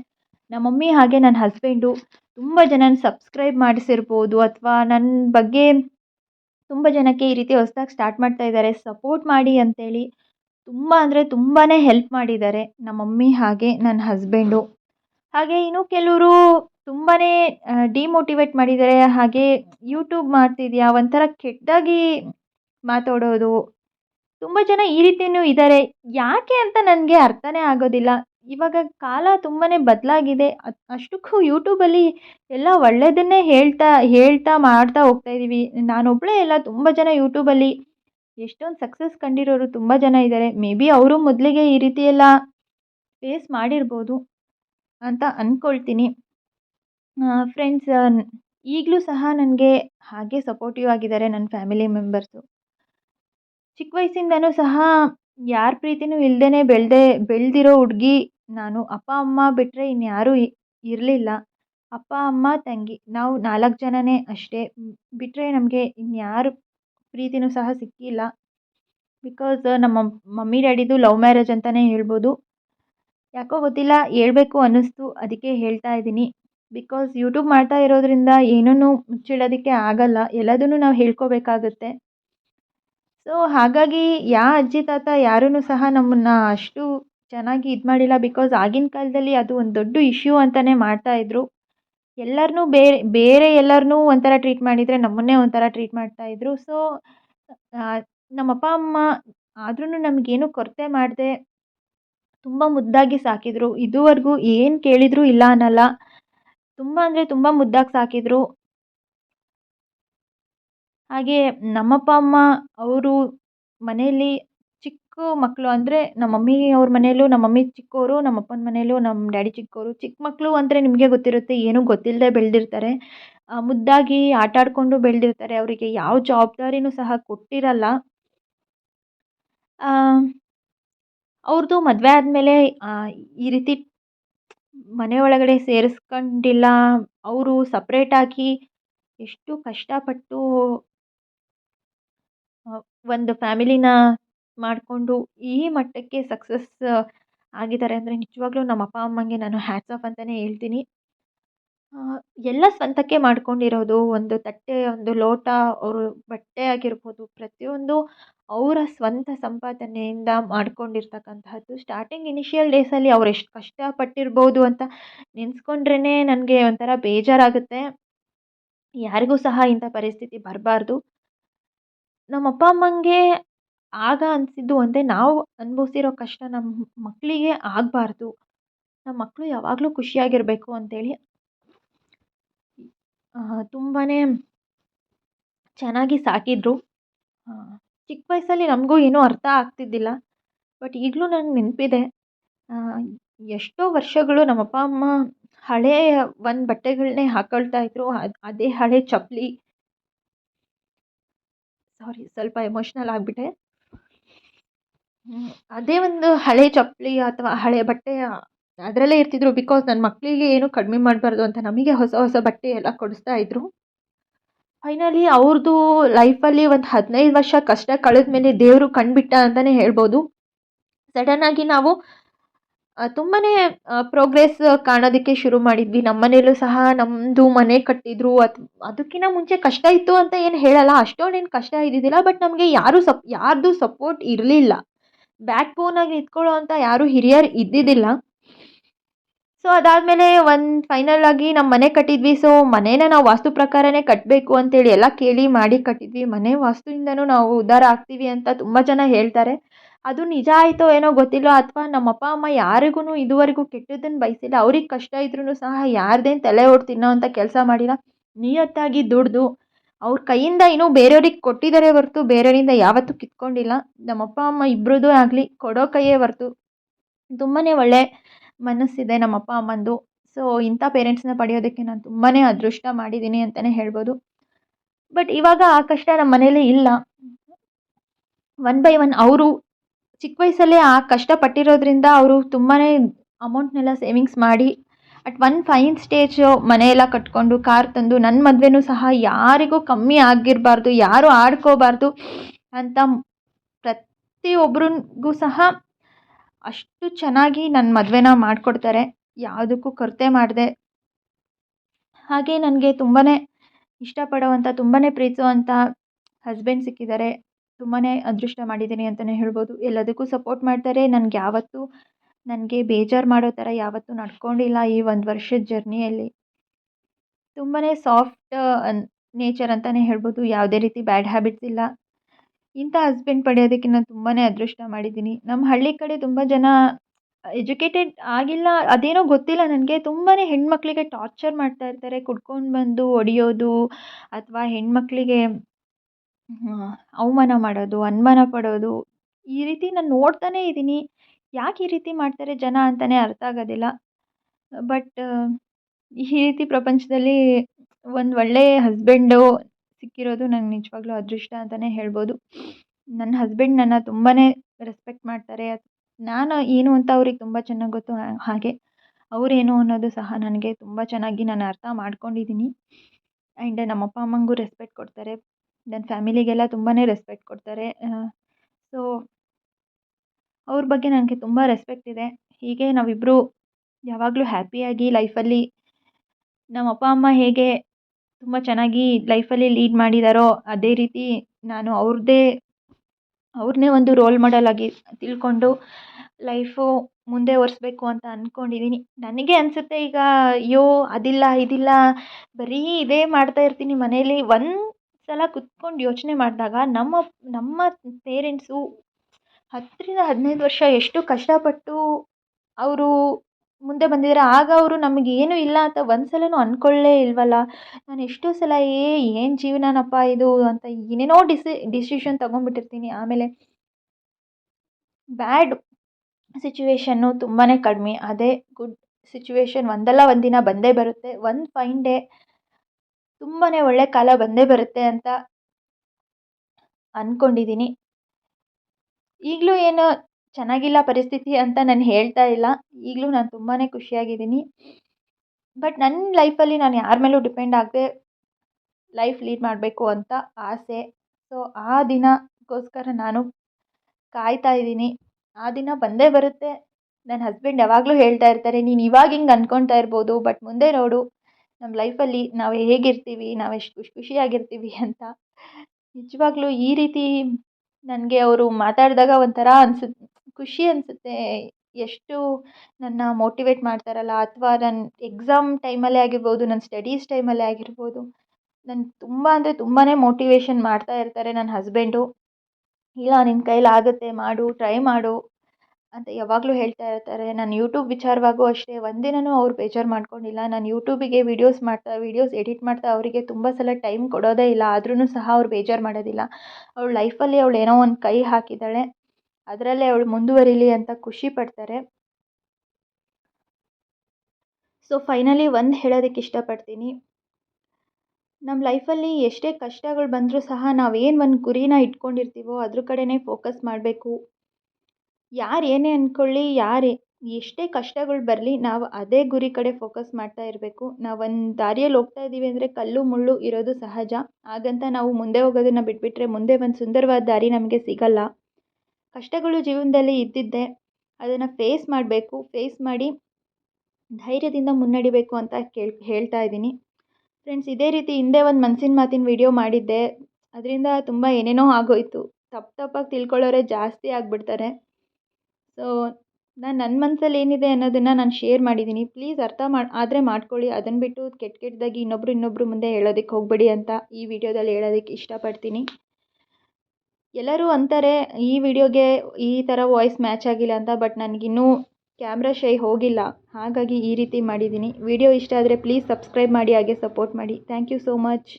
ನಮ್ಮ ಮಮ್ಮಿ ಹಾಗೆ ನನ್ನ ಹಸ್ಬೆಂಡು ತುಂಬ ಜನನ ಸಬ್ಸ್ಕ್ರೈಬ್ ಮಾಡಿಸಿರ್ಬೋದು ಅಥವಾ ನನ್ನ ಬಗ್ಗೆ ತುಂಬ ಜನಕ್ಕೆ ಈ ರೀತಿ ಹೊಸ್ದಾಗಿ ಸ್ಟಾರ್ಟ್ ಮಾಡ್ತಾ ಇದ್ದಾರೆ. ಸಪೋರ್ಟ್ ಮಾಡಿ ಅಂತೇಳಿ ತುಂಬ ಅಂದರೆ ತುಂಬಾ ಹೆಲ್ಪ್ ಮಾಡಿದ್ದಾರೆ ನಮ್ಮ ಮಮ್ಮಿ ಹಾಗೆ ನನ್ನ ಹಸ್ಬೆಂಡು ಹಾಗೆ ಇನ್ನು ಕೆಲವರು ತುಂಬಾ ಡಿಮೋಟಿವೇಟ್ ಮಾಡಿದ್ದಾರೆ. ಹಾಗೆ ಯೂಟ್ಯೂಬ್ ಮಾಡ್ತಿದ್ಯಾ? ಒಂಥರ ಕೆಟ್ಟದಾಗಿ ಮಾತಾಡೋದು. ತುಂಬ ಜನ ಈ ರೀತಿಯೂ ಇದ್ದಾರೆ ಯಾಕೆ ಅಂತ ನನಗೆ ಅರ್ಥನೇ ಆಗೋದಿಲ್ಲ. ಇವಾಗ ಕಾಲ ತುಂಬಾ ಬದಲಾಗಿದೆ. ಅಷ್ಟಕ್ಕೂ ಯೂಟ್ಯೂಬಲ್ಲಿ ಎಲ್ಲ ಒಳ್ಳೆಯದನ್ನೇ ಹೇಳ್ತಾ ಹೇಳ್ತಾ ಮಾಡ್ತಾ ಹೋಗ್ತಾ ಇದ್ದೀವಿ ನಾನೊಬ್ಬಳೇ ಅಲ್ಲ, ತುಂಬ ಜನ ಯೂಟ್ಯೂಬಲ್ಲಿ ಎಷ್ಟೊಂದು ಸಕ್ಸಸ್ ಕಂಡಿರೋರು ತುಂಬ ಜನ ಇದ್ದಾರೆ ಮೇ ಬಿ ಅವರು ಮೊದಲಿಗೆ ಈ ರೀತಿ ಎಲ್ಲ ಫೇಸ್ ಮಾಡಿರ್ಬೋದು ಅಂತ ಅಂದ್ಕೊಳ್ತೀನಿ ಫ್ರೆಂಡ್ಸ್ ಈಗಲೂ ಸಹ ನನಗೆ ಹಾಗೆ ಸಪೋರ್ಟಿವ್ ಆಗಿದ್ದಾರೆ ನನ್ನ ಫ್ಯಾಮಿಲಿ ಮೆಂಬರ್ಸು ಚಿಕ್ಕ ವಯಸ್ಸಿಂದನೂ ಸಹ ಯಾರ ಪ್ರೀತಿನೂ ಇಲ್ಲದೇ ಬೆಳೆದೇ, ಬೆಳೆದಿರೋ ಹುಡುಗಿ ನಾನು ಅಪ್ಪ, ಅಮ್ಮ ಬಿಟ್ಟರೆ ಇನ್ಯಾರೂ ಇರಲಿಲ್ಲ. ಅಪ್ಪ, ಅಮ್ಮ, ತಂಗಿ ನಾವು ನಾಲ್ಕು ಜನನೇ ಅಷ್ಟೇ. ಬಿಟ್ಟರೆ ನಮಗೆ ಇನ್ಯಾರ ಪ್ರೀತಿನೂ ಸಹ ಸಿಕ್ಕಿಲ್ಲ. ಬಿಕಾಸ್ ನಮ್ಮ ಮಮ್ಮಿ, ಡ್ಯಾಡಿದು ಲವ್ ಮ್ಯಾರೇಜ್ ಅಂತಲೇ ಹೇಳ್ಬೋದು. ಯಾಕೋ ಗೊತ್ತಿಲ್ಲ, ಹೇಳ್ಬೇಕು ಅನ್ನಿಸ್ತು. ಅದಕ್ಕೆ ಹೇಳ್ತಾ ಇದ್ದೀನಿ. ಬಿಕಾಸ್ ಯೂಟ್ಯೂಬ್ ಮಾಡ್ತಾ ಇರೋದರಿಂದ ಏನೂ ಮುಚ್ಚಿಡೋದಕ್ಕೆ ಆಗಲ್ಲ. ಎಲ್ಲದನ್ನೂ ನಾವು ಹೇಳ್ಕೋಬೇಕಾಗುತ್ತೆ. ಸೊ ಹಾಗಾಗಿ ಯಾ ಅಜ್ಜಿ, ತಾತ ಯಾರೂ ಸಹ ನಮ್ಮನ್ನು ಅಷ್ಟು ಚೆನ್ನಾಗಿ ಇದು ಮಾಡಿಲ್ಲ ಬಿಕಾಸ್ ಆಗಿನ ಕಾಲದಲ್ಲಿ ಅದು ಒಂದು ದೊಡ್ಡ ಇಶ್ಯೂ ಅಂತಲೇ ಮಾಡ್ತಾಯಿದ್ರು ಎಲ್ಲರನ್ನೂ ಬೇರೆ ಬೇರೆ ಎಲ್ಲರನ್ನೂ ಒಂಥರ ಟ್ರೀಟ್ ಮಾಡಿದರೆ ನಮ್ಮನ್ನೇ ಒಂಥರ ಟ್ರೀಟ್ ಮಾಡ್ತಾಯಿದ್ರು ಸೊ ನಮ್ಮ ಅಪ್ಪ ಅಮ್ಮ ಆದ್ರೂ ನಮಗೇನು ಕೊರತೆ ಮಾಡದೆ ತುಂಬ ಮುದ್ದಾಗಿ ಸಾಕಿದರು. ಇದುವರೆಗೂ ಏನು ಕೇಳಿದರೂ ಇಲ್ಲ ಅನ್ನಲ್ಲ. ತುಂಬ ಅಂದರೆ ತುಂಬ ಮುದ್ದಾಗಿ ಸಾಕಿದರು. ಹಾಗೆ ನಮ್ಮ ಅಪ್ಪ ಅಮ್ಮ, ಅವರು ಮನೆಯಲ್ಲಿ ಮಕ್ಕಳು ಅಂದರೆ ನಮ್ಮ ಮಮ್ಮಿ ಅವ್ರ ಮನೆಯಲ್ಲೂ, ನಮ್ಮ ಮಮ್ಮಿ ಚಿಕ್ಕವರು ನಮ್ಮ ಅಪ್ಪನ ಮನೆಯಲ್ಲೂ, ನಮ್ಮ ಡ್ಯಾಡಿ ಚಿಕ್ಕವರು ಚಿಕ್ಕ ಮಕ್ಕಳು ಅಂದರೆ ನಿಮಗೆ ಗೊತ್ತಿರುತ್ತೆ ಏನೂ ಗೊತ್ತಿಲ್ಲದೆ ಬೆಳೆದಿರ್ತಾರೆ. ಮುದ್ದಾಗಿ ಆಟ ಆಡಿಕೊಂಡು ಬೆಳೆದಿರ್ತಾರೆ. ಅವರಿಗೆ ಯಾವ ಜವಾಬ್ದಾರಿನೂ ಸಹ ಕೊಟ್ಟಿರಲ್ಲ. ಅವ್ರದ್ದು ಮದುವೆ ಆದಮೇಲೆ ಈ ರೀತಿ ಮನೆ ಒಳಗಡೆ ಸೇರಿಸ್ಕೊಂಡಿಲ್ಲ. ಅವರು ಸಪ್ರೇಟಾಗಿ ಎಷ್ಟು ಕಷ್ಟಪಟ್ಟು ಒಂದು ಫ್ಯಾಮಿಲಿನ ಮಾಡಿಕೊಂಡು ಈ ಮಟ್ಟಕ್ಕೆ ಸಕ್ಸಸ್ ಆಗಿದ್ದಾರೆ ಅಂದರೆ ನಿಜವಾಗ್ಲೂ ನಮ್ಮ ಅಪ್ಪ, ಅಮ್ಮಂಗೆ ನಾನು ಹ್ಯಾಟ್ಸ್ ಆಫ್ ಅಂತಲೇ ಹೇಳ್ತೀನಿ. ಎಲ್ಲ ಸ್ವಂತಕ್ಕೆ ಮಾಡ್ಕೊಂಡಿರೋದು ಒಂದು ತಟ್ಟೆ, ಒಂದು ಲೋಟ ಅವರು ಬಟ್ಟೆ ಆಗಿರ್ಬೋದು, ಪ್ರತಿಯೊಂದು ಅವರ ಸ್ವಂತ ಸಂಪಾದನೆಯಿಂದ ಮಾಡ್ಕೊಂಡಿರ್ತಕ್ಕಂತಹದ್ದು. ಸ್ಟಾರ್ಟಿಂಗ್ ಇನಿಷಿಯಲ್ ಡೇಸಲ್ಲಿ ಅವ್ರು ಎಷ್ಟು ಕಷ್ಟಪಟ್ಟಿರ್ಬೋದು ಅಂತ ನೆನೆಸ್ಕೊಂಡ್ರೇ ನನಗೆ ಒಂಥರ ಬೇಜಾರಾಗುತ್ತೆ. ಯಾರಿಗೂ ಸಹ ಇಂಥ ಪರಿಸ್ಥಿತಿ ಬರಬಾರ್ದು. ನಮ್ಮ ಅಪ್ಪ, ಅಮ್ಮಂಗೆ ಆಗ ಅನಿಸಿದ್ದು ಒಂದೇ ನಾವು ಅನುಭವಿಸಿರೋ ಕಷ್ಟ ನಮ್ಮ ಮಕ್ಕಳಿಗೆ ಆಗಬಾರ್ದು. ನಮ್ಮ ಮಕ್ಕಳು ಯಾವಾಗಲೂ ಖುಷಿಯಾಗಿರಬೇಕು ಅಂತೇಳಿ ತುಂಬಾ ಚೆನ್ನಾಗಿ ಸಾಕಿದರು. ಚಿಕ್ಕ ವಯಸ್ಸಲ್ಲಿ ನಮಗೂ ಏನೂ ಅರ್ಥ ಆಗ್ತಿದ್ದಿಲ್ಲ. ಬಟ್ ಈಗಲೂ ನನಗೆ ನೆನಪಿದೆ ಎಷ್ಟೋ ವರ್ಷಗಳು ನಮ್ಮ ಅಪ್ಪ, ಅಮ್ಮ ಹಳೆಯ ಒಂದು ಬಟ್ಟೆಗಳನ್ನೇ ಹಾಕೊಳ್ತಾ ಇದ್ದರು ಅದೇ ಹಳೆ ಚಪ್ಪಲಿ. ಸಾರಿ, ಸ್ವಲ್ಪ ಎಮೋಷ್ನಲ್ ಆಗಿಬಿಟ್ಟೆ. ಅದೇ ಒಂದು ಹಳೆ ಚಪ್ಪಲಿ ಅಥವಾ ಹಳೆ ಬಟ್ಟೆ ಅದರಲ್ಲೇ ಇರ್ತಿದ್ರು ಬಿಕಾಸ್ ನನ್ನ ಮಕ್ಕಳಿಗೆ ಏನೂ ಕಡಿಮೆ ಮಾಡಬಾರ್ದು ಅಂತ ನಮಗೆ ಹೊಸ ಹೊಸ ಬಟ್ಟೆ ಎಲ್ಲ ಕೊಡಿಸ್ತಾ ಇದ್ದರು ಫೈನಲಿ ಅವ್ರದ್ದು ಲೈಫಲ್ಲಿ ಒಂದು ಹದಿನೈದು ವರ್ಷ ಕಷ್ಟ ಕಳೆದ ಮೇಲೆ ದೇವರು ಕಂಡುಬಿಟ್ಟ ಅಂತಲೇ ಹೇಳ್ಬೋದು. ಸಡನ್ನಾಗಿ ನಾವು ತುಂಬಾ ಪ್ರೋಗ್ರೆಸ್ ಕಾಣೋದಕ್ಕೆ ಶುರು ಮಾಡಿದ್ವಿ. ನಮ್ಮ ಮನೇಲೂ ಸಹ ನಮ್ಮದು ಮನೆ ಕಟ್ಟಿದ್ರು. ಅದು, ಅದಕ್ಕಿಂತ ಮುಂಚೆ ಕಷ್ಟ ಇತ್ತು ಅಂತ ಏನು ಹೇಳಲ್ಲ. ಅಷ್ಟೊಂದೇನು ಕಷ್ಟ ಇದ್ದಿದ್ದಿಲ್ಲ. ಬಟ್ ನಮಗೆ ಯಾರೂ ಸಪ್, ಯಾರ್ದು ಸಪೋರ್ಟ್ ಇರಲಿಲ್ಲ. ಬ್ಯಾಕ್ ಬೋನಾಗಿ ನಿಂತ್ಕೊಳ್ಳೋ ಅಂತ ಯಾರೂ ಹಿರಿಯರು ಇದ್ದಿದ್ದಿಲ್ಲ. ಸೊ ಅದಾದಮೇಲೆ ಒಂದು ಫೈನಲ್ ಆಗಿ ನಮ್ಮ ಮನೆ ಕಟ್ಟಿದ್ವಿ. ಸೊ ಮನೇನ ನಾವು ವಾಸ್ತು ಪ್ರಕಾರನೇ ಕಟ್ಟಬೇಕು ಅಂತೇಳಿ ಎಲ್ಲ ಕೇಳಿ ಮಾಡಿ ಕಟ್ಟಿದ್ವಿ. ಮನೆ ವಾಸ್ತುವಿಂದನೂ ನಾವು ಉದ್ಧಾರ ಆಗ್ತೀವಿ ಅಂತ ತುಂಬ ಜನ ಹೇಳ್ತಾರೆ. ಅದು ನಿಜ ಆಯಿತೋ ಏನೋ ಗೊತ್ತಿಲ್ಲ. ಅಥವಾ ನಮ್ಮ ಅಪ್ಪ, ಅಮ್ಮ ಯಾರಿಗೂ ಇದುವರೆಗೂ ಕೆಟ್ಟದ್ದನ್ನು ಬಯಸಿಲ್ಲ. ಅವ್ರಿಗೆ ಕಷ್ಟ ಇದ್ರೂ ಸಹ ಯಾರ್ದೇನು ತಲೆ ಓಡ್ತಿನ್ನೋ ತಿನ್ನೋ ಅಂಥ ಕೆಲಸ ಮಾಡಿಲ್ಲ. ನಿಯತ್ತಾಗಿ ದುಡಿದು ಅವ್ರ ಕೈಯಿಂದ ಏನೋ ಬೇರೆಯವ್ರಿಗೆ ಕೊಟ್ಟಿದ್ದಾರೆ ಹೊರ್ತು ಬೇರೆಯವರಿಂದ ಯಾವತ್ತೂ ಕಿತ್ಕೊಂಡಿಲ್ಲ. ನಮ್ಮ ಅಪ್ಪ ಅಮ್ಮ ಇಬ್ಬರದ್ದು ಆಗಲಿ ಕೊಡೋ ಕೈಯೇ ಹೊರ್ತು ತುಂಬಾ ಒಳ್ಳೆ ಮನಸ್ಸಿದೆ ನಮ್ಮ ಅಪ್ಪ ಅಮ್ಮಂದು. ಸೊ ಇಂಥ ಪೇರೆಂಟ್ಸ್ನ ಪಡೆಯೋದಕ್ಕೆ ನಾನು ತುಂಬಾ ಅದೃಷ್ಟ ಮಾಡಿದ್ದೀನಿ ಅಂತಲೇ ಹೇಳ್ಬೋದು. ಬಟ್ ಇವಾಗ ಆ ಕಷ್ಟ ನಮ್ಮ ಮನೇಲಿ ಇಲ್ಲ. ಒನ್ ಬೈ ಒನ್ ಅವರು ಚಿಕ್ಕ ವಯಸ್ಸಲ್ಲೇ ಆ ಕಷ್ಟಪಟ್ಟಿರೋದ್ರಿಂದ ಅವರು ತುಂಬಾ ಅಮೌಂಟ್ನೆಲ್ಲ ಸೇವಿಂಗ್ಸ್ ಮಾಡಿ ಅಟ್ ಒನ್ ಫೈನ್ ಸ್ಟೇಜು ಮನೆಯೆಲ್ಲ ಕಟ್ಕೊಂಡು ಕಾರ್ ತಂದು ನನ್ನ ಮದುವೆನೂ ಸಹ ಯಾರಿಗೂ ಕಮ್ಮಿ ಆಗಿರಬಾರ್ದು, ಯಾರೂ ಆಡ್ಕೋಬಾರ್ದು ಅಂತ ಪ್ರತಿಯೊಬ್ರಿಗೂ ಸಹ ಅಷ್ಟು ಚೆನ್ನಾಗಿ ನನ್ನ ಮದುವೆನ ಮಾಡಿಕೊಡ್ತಾರೆ. ಯಾವುದಕ್ಕೂ ಕೊರತೆ ಮಾಡಿದೆ. ಹಾಗೆ ನನಗೆ ತುಂಬಾ ಇಷ್ಟಪಡುವಂಥ ತುಂಬಾ ಪ್ರೀತಿಸುವಂಥ ಹಸ್ಬೆಂಡ್ ಸಿಕ್ಕಿದ್ದಾರೆ. ತುಂಬಾ ಅದೃಷ್ಟ ಮಾಡಿದ್ದೀನಿ ಅಂತಲೇ ಹೇಳ್ಬೋದು. ಎಲ್ಲದಕ್ಕೂ ಸಪೋರ್ಟ್ ಮಾಡ್ತಾರೆ. ನನಗೆ ಯಾವತ್ತೂ ನನಗೆ ಬೇಜಾರು ಮಾಡೋ ಥರ ಯಾವತ್ತೂ ನಡ್ಕೊಂಡಿಲ್ಲ ಈ ಒಂದು ವರ್ಷದ ಜರ್ನಿಯಲ್ಲಿ ತುಂಬಾ ಸಾಫ್ಟ್ ನೇಚರ್ ಅಂತಲೇ ಹೇಳ್ಬೋದು. ಯಾವುದೇ ರೀತಿ ಬ್ಯಾಡ್ ಹ್ಯಾಬಿಟ್ಸ್ ಇಲ್ಲ. ಇಂಥ ಹಸ್ಬೆಂಡ್ ಪಡೆಯೋದಕ್ಕೆ ನಾನು ತುಂಬಾ ಅದೃಷ್ಟ ಮಾಡಿದ್ದೀನಿ. ನಮ್ಮ ಹಳ್ಳಿ ಕಡೆ ತುಂಬ ಜನ ಎಜುಕೇಟೆಡ್ ಆಗಿಲ್ಲ. ಅದೇನೋ ಗೊತ್ತಿಲ್ಲ ನನಗೆ. ತುಂಬಾ ಹೆಣ್ಮಕ್ಳಿಗೆ ಟಾರ್ಚರ್ ಮಾಡ್ತಾ ಇರ್ತಾರೆ. ಕುಡ್ಕೊಂಡು ಬಂದು ಹೊಡಿಯೋದು ಅಥವಾ ಹೆಣ್ಮಕ್ಳಿಗೆ ಅವಮಾನ ಮಾಡೋದು, ಅನುಮಾನ ಪಡೋದು ಈ ರೀತಿ ನಾನು ನೋಡ್ತಾನೇ ಇದ್ದೀನಿ. ಯಾಕೆ ಈ ರೀತಿ ಮಾಡ್ತಾರೆ ಜನ ಅಂತಲೇ ಅರ್ಥ ಆಗೋದಿಲ್ಲ. ಬಟ್ ಈ ರೀತಿ ಪ್ರಪಂಚದಲ್ಲಿ ಒಂದು ಒಳ್ಳೆಯ ಹಸ್ಬೆಂಡು ಸಿಕ್ಕಿರೋದು ನಂಗೆ ನಿಜವಾಗ್ಲೂ ಅದೃಷ್ಟ ಅಂತಲೇ ಹೇಳ್ಬೋದು. ನನ್ನ ಹಸ್ಬೆಂಡ್ ನನ್ನ ತುಂಬಾ ರೆಸ್ಪೆಕ್ಟ್ ಮಾಡ್ತಾರೆ. ನಾನು ಏನು ಅಂತ ಅವ್ರಿಗೆ ತುಂಬ ಚೆನ್ನಾಗಿ ಗೊತ್ತು ಹಾಗೆ. ಅವರೇನು ಅನ್ನೋದು ಸಹ ನನಗೆ ತುಂಬ ಚೆನ್ನಾಗಿ ನಾನು ಅರ್ಥ ಮಾಡ್ಕೊಂಡಿದ್ದೀನಿ ಆ್ಯಂಡ್ ನಮ್ಮ ಅಪ್ಪ, ಅಮ್ಮಂಗೂ ರೆಸ್ಪೆಕ್ಟ್ ಕೊಡ್ತಾರೆ. ನನ್ನ ಫ್ಯಾಮಿಲಿಗೆಲ್ಲ ತುಂಬಾ ರೆಸ್ಪೆಕ್ಟ್ ಕೊಡ್ತಾರೆ. ಸೊ ಅವ್ರ ಬಗ್ಗೆ ನನಗೆ ತುಂಬ ರೆಸ್ಪೆಕ್ಟ್ ಇದೆ. ಹೀಗೆ ನಾವಿಬ್ಬರು ಯಾವಾಗಲೂ ಹ್ಯಾಪಿಯಾಗಿ ಲೈಫಲ್ಲಿ ನಮ್ಮ ಅಪ್ಪ, ಅಮ್ಮ ಹೇಗೆ ತುಂಬ ಚೆನ್ನಾಗಿ ಲೈಫಲ್ಲಿ ಲೀಡ್ ಮಾಡಿದ್ದಾರೋ ಅದೇ ರೀತಿ ನಾನು ಅವ್ರದ್ದೇ ಅವ್ರನ್ನೇ ಒಂದು ರೋಲ್ ಮಾಡೆಲ್ ಆಗಿ ತಿಳ್ಕೊಂಡು ಲೈಫು ಮುಂದೆ ಒರೆಸ್ಬೇಕು ಅಂತ ಅಂದ್ಕೊಂಡಿದ್ದೀನಿ ನನಗೆ ಅನಿಸುತ್ತೆ ಈಗ, ಅಯ್ಯೋ ಅದಿಲ್ಲ, ಇದಿಲ್ಲ, ಬರೀ ಇದೇ ಮಾಡ್ತಾ ಇರ್ತೀನಿ ಮನೇಲಿ. ಒಂದು ಸಲ ಕುತ್ಕೊಂಡು ಯೋಚನೆ ಮಾಡಿದಾಗ ನಮ್ಮ ನಮ್ಮ ಪೇರೆಂಟ್ಸು ಹತ್ತರಿಂದ ಹದಿನೈದು ವರ್ಷ ಎಷ್ಟು ಕಷ್ಟಪಟ್ಟು ಅವರು ಮುಂದೆ ಬಂದಿದ್ದಾರೆ, ಆಗ ಅವರು ನಮಗೆ ಏನೂ ಇಲ್ಲ ಅಂತ ಒಂದು ಸಲವೂ ಅಂದ್ಕೊಳ್ಳೇ ಇಲ್ವಲ್ಲ? ನಾನು ಎಷ್ಟೋ ಸಲ, ಏ, ಏನು ಜೀವನನಪ್ಪ ಇದು ಅಂತ ಏನೇನೋ ಡಿಸಿ, ಡಿಸಿಷನ್ ತೊಗೊಂಡ್ಬಿಟ್ಟಿರ್ತೀನಿ. ಆಮೇಲೆ ಬ್ಯಾಡ್ ಸಿಚುವೇಶನ್ನು ತುಂಬಾ ಕಡಿಮೆ. ಅದೇ ಗುಡ್ ಸಿಚುವೇಶನ್ ಒಂದಲ್ಲ, ಒಂದು ದಿನ ಬಂದೇ ಬರುತ್ತೆ. ಒಂದು ಫೈನ್ ಡೇ ತುಂಬಾ ಒಳ್ಳೆಯ ಕಾಲ ಬಂದೇ ಬರುತ್ತೆ ಅಂತ ಅಂದ್ಕೊಂಡಿದ್ದೀನಿ ಈಗಲೂ ಏನು ಚೆನ್ನಾಗಿಲ್ಲ ಪರಿಸ್ಥಿತಿ ಅಂತ ನಾನು ಹೇಳ್ತಾ ಇಲ್ಲ. ಈಗಲೂ ನಾನು ತುಂಬಾ ಖುಷಿಯಾಗಿದ್ದೀನಿ. ಬಟ್ ನನ್ನ ಲೈಫಲ್ಲಿ ನಾನು ಯಾರ ಮೇಲೂ ಡಿಪೆಂಡ್ ಆಗದೆ ಲೈಫ್ ಲೀಡ್ ಮಾಡಬೇಕು ಅಂತ ಆಸೆ. ಸೊ, ಆ ದಿನಕ್ಕೋಸ್ಕರ ನಾನು ಕಾಯ್ತಾ ಇದ್ದೀನಿ. ಆ ದಿನ ಬಂದೇ ಬರುತ್ತೆ. ನನ್ನ ಹಸ್ಬೆಂಡ್ ಯಾವಾಗಲೂ ಹೇಳ್ತಾ ಇರ್ತಾರೆ, ನೀನು ಇವಾಗ ಹಿಂಗೆ ಅಂದ್ಕೊಳ್ತಾ ಇರ್ಬೋದು, ಬಟ್ ಮುಂದೆ ನೋಡು. ನಮ್ಮ ಲೈಫಲ್ಲಿ ನಾವು ಹೇಗಿರ್ತೀವಿ, ನಾವು ಎಷ್ಟು ಖುಷಿ ಖುಷಿಯಾಗಿರ್ತೀವಿ ಅಂತ. ನಿಜವಾಗ್ಲೂ ಈ ರೀತಿ ನನಗೆ ಅವರು ಮಾತಾಡಿದಾಗ ಒಂಥರ ಅನ್ಸುತ್ತೆ ಖುಷಿ ಅನಿಸುತ್ತೆ. ಎಷ್ಟು ನನ್ನ ಮೋಟಿವೇಟ್ ಮಾಡ್ತಾರಲ್ಲ, ಅಥವಾ ನನ್ನ ಎಕ್ಸಾಮ್ ಟೈಮಲ್ಲೇ ಆಗಿರ್ಬೋದು ನನ್ನ ಸ್ಟಡೀಸ್ ಟೈಮಲ್ಲೇ ಆಗಿರ್ಬೋದು. ನನ್ನ ತುಂಬ ಅಂದರೆ ತುಂಬಾ ಮೋಟಿವೇಶನ್ ಮಾಡ್ತಾ ಇರ್ತಾರೆ ನನ್ನ ಹಸ್ಬೆಂಡು. ಇಲ್ಲ ನಿನ್ನ ಕೈಲಿ ಆಗುತ್ತೆ, ಮಾಡು, ಟ್ರೈ ಮಾಡು. ಅಂತ ಯಾವಾಗಲೂ ಹೇಳ್ತಾ ಇರ್ತಾರೆ. ನಾನು ಯೂಟ್ಯೂಬ್ ವಿಚಾರವಾಗೂ ಅಷ್ಟೇ ಒಂದಿನವೂ ಅವ್ರು ಬೇಜಾರು ಮಾಡ್ಕೊಂಡಿಲ್ಲ. ನಾನು ಯೂಟ್ಯೂಬಿಗೆ ವೀಡಿಯೋಸ್ ಮಾಡ್ತಾ ವೀಡಿಯೋಸ್ ಎಡಿಟ್ ಮಾಡ್ತಾ ಅವರಿಗೆ ತುಂಬ ಸಲ ಟೈಮ್ ಕೊಡೋದೇ ಇಲ್ಲ. ಆದ್ರೂ ಸಹ ಅವ್ರು ಬೇಜಾರು ಮಾಡೋದಿಲ್ಲ. ಅವ್ಳ ಲೈಫಲ್ಲಿ ಅವಳು ಏನೋ ಒಂದು ಕೈ ಹಾಕಿದ್ದಾಳೆ. ಅದರಲ್ಲೇ ಅವಳು ಮುಂದುವರಿಲಿ ಅಂತ ಖುಷಿ ಪಡ್ತಾರೆ. ಸೊ ಫೈನಲಿ ಒಂದು ಹೇಳೋದಕ್ಕೆ ಇಷ್ಟಪಡ್ತೀನಿ. ನಮ್ಮ ಲೈಫಲ್ಲಿ ಎಷ್ಟೇ ಕಷ್ಟಗಳು ಬಂದರೂ ಸಹ ನಾವೇನು ಒಂದು ಗುರಿನ ಇಟ್ಕೊಂಡಿರ್ತೀವೋ, ಅದ್ರ ಕಡೆನೇ ಫೋಕಸ್ ಮಾಡಬೇಕು. ಯಾರು ಏನೇ ಅಂದ್ಕೊಳ್ಳಿ ಯಾರು ಎಷ್ಟೇ ಕಷ್ಟಗಳು ಬರಲಿ ನಾವು ಅದೇ ಗುರಿ ಕಡೆ ಫೋಕಸ್ ಮಾಡ್ತಾ ಇರಬೇಕು. ನಾವು ಒಂದು ದಾರಿಯಲ್ಲಿ ಹೋಗ್ತಾ ಇದ್ದೀವಿ ಅಂದರೆ ಕಲ್ಲು ಮುಳ್ಳು ಇರೋದು ಸಹಜ. ಹಾಗಂತ ನಾವು ಮುಂದೆ ಹೋಗೋದನ್ನು ಬಿಟ್ಬಿಟ್ರೆ ಮುಂದೆ ಒಂದು ಸುಂದರವಾದ ದಾರಿ ನಮಗೆ ಸಿಗಲ್ಲ. ಕಷ್ಟಗಳು ಜೀವನದಲ್ಲಿ ಇದ್ದಿದ್ದೆ, ಅದನ್ನು ಫೇಸ್ ಮಾಡಬೇಕು ಫೇಸ್ ಮಾಡಿ ಧೈರ್ಯದಿಂದ ಮುನ್ನಡಿಬೇಕು ಅಂತ ಕೇಳಿ, ಹೇಳ್ತಾ ಇದ್ದೀನಿ ಫ್ರೆಂಡ್ಸ್ ಇದೇ ರೀತಿ ಹಿಂದೆ ಒಂದು ಮನ್ಸಿನ ಮಾತಿನ ವಿಡಿಯೋ ಮಾಡಿದ್ದೆ. ಅದರಿಂದ ತುಂಬ ಏನೇನೋ ಆಗೋಯಿತು. ತಪ್ಪು ತಪ್ಪಾಗಿ ತಿಳ್ಕೊಳ್ಳೋರೇ ಜಾಸ್ತಿ ಆಗಿಬಿಡ್ತಾರೆ. ಸೊ ನಾನು ನನ್ನ ಮನ್ಸಲ್ಲಿ ಏನಿದೆ ಅನ್ನೋದನ್ನು ನಾನು ಶೇರ್ ಮಾಡಿದ್ದೀನಿ ಪ್ಲೀಸ್ ಅರ್ಥ ಮಾ ಆದರೆ ಮಾಡ್ಕೊಳ್ಳಿ. ಅದನ್ನು ಬಿಟ್ಟು ಕೆಟ್ಟ ಕೆಟ್ಟದಾಗಿ ಇನ್ನೊಬ್ಬರು ಇನ್ನೊಬ್ರು ಮುಂದೆ ಹೇಳೋದಕ್ಕೆ ಹೋಗಬೇಡಿ ಅಂತ ಈ ವಿಡಿಯೋದಲ್ಲಿ ಹೇಳೋದಕ್ಕೆ ಇಷ್ಟಪಡ್ತೀನಿ. ಎಲ್ಲರೂ ಅಂತಾರೆ, ಈ ವಿಡಿಯೋಗೆ ಈ ಥರ ವಾಯ್ಸ್ ಮ್ಯಾಚ್ ಆಗಿಲ್ಲ ಅಂತ ಬಟ್ ನನಗಿನ್ನೂ ಕ್ಯಾಮ್ರಾ ಶೈ ಹೋಗಿಲ್ಲ. ಹಾಗಾಗಿ ಈ ರೀತಿ ಮಾಡಿದ್ದೀನಿ ವಿಡಿಯೋ ಇಷ್ಟ ಆದರೆ ಪ್ಲೀಸ್ ಸಬ್ಸ್ಕ್ರೈಬ್ ಮಾಡಿ, ಹಾಗೆ ಸಪೋರ್ಟ್ ಮಾಡಿ. Thank you so much